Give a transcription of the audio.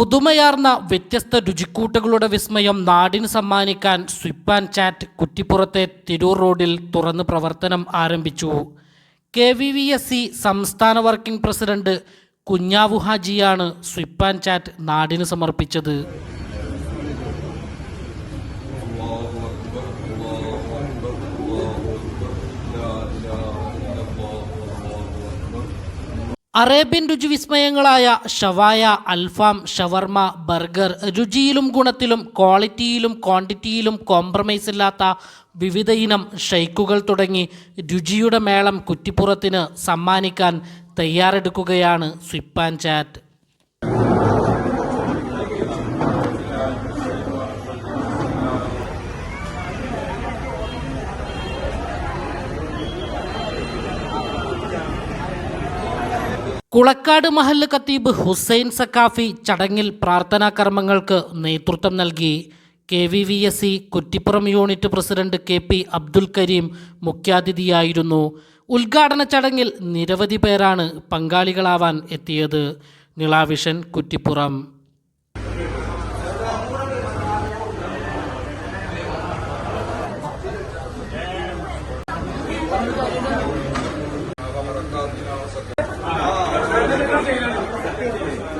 പുതുമയാർന്ന വ്യത്യസ്ത രുചിക്കൂട്ടുകളുടെ വിസ്മയം നാടിന് സമ്മാനിക്കാൻ സ്വിപ്പ് ആൻഡ് ചാറ്റ് കുറ്റിപ്പുറത്തെ തിരൂർ റോഡിൽ തുറന്ന് പ്രവർത്തനം ആരംഭിച്ചു. K V V S C സംസ്ഥാന വർക്കിംഗ് പ്രസിഡന്റ് കുഞ്ഞാവു ഹാജിയാണ് സ്വിപ്പ് ആൻഡ് ചാറ്റ് നാടിന് സമർപ്പിച്ചത്. അറേബ്യൻ രുചിവിസ്മയങ്ങളായ ഷവായ അൽഫാം ഷവർമ ബർഗർ രുചിയിലും ഗുണത്തിലും ക്വാളിറ്റിയിലും ക്വാണ്ടിറ്റിയിലും കോംപ്രമൈസ് ഇല്ലാത്ത വിവിധ ഇനം ഷെയ്ക്കുകൾ തുടങ്ങി രുചിയുടെ മേളം കുറ്റിപ്പുറത്തിന് സമ്മാനിക്കാൻ തയ്യാറെടുക്കുകയാണ് സ്വിപ്പ് ആൻഡ് ചാറ്റ് കുളക്കാട് മഹല്ല് ഖത്തീബ് ഹുസൈൻ സക്കാഫി ചടങ്ങിൽ പ്രാർത്ഥനാ കർമ്മങ്ങൾക്ക് നേതൃത്വം നൽകി. K V V S C Kuttippuram unit president K P Abdul Karim മുഖ്യാതിഥിയായിരുന്നു. ഉദ്ഘാടന ചടങ്ങിൽ നിരവധി പേരാണ് പങ്കാളികളാവാൻ എത്തിയത്. നിളാവിഷൻ കുറ്റിപ്പുറം. I'm not.